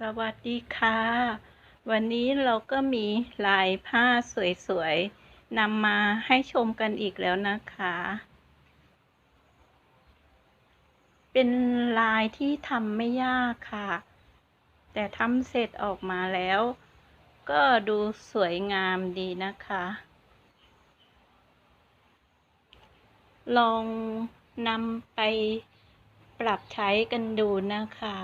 สวัสดีค่ะ วันนี้เราก็มีลายผ้าสวยๆนำมาให้ชมกันอีกแล้วนะคะ เป็นลายที่ทำไม่ยากค่ะ แต่ทำเสร็จออกมาแล้ว ก็ดูสวยงามดีนะคะ ลองนำไปปรับใช้กันดูนะคะ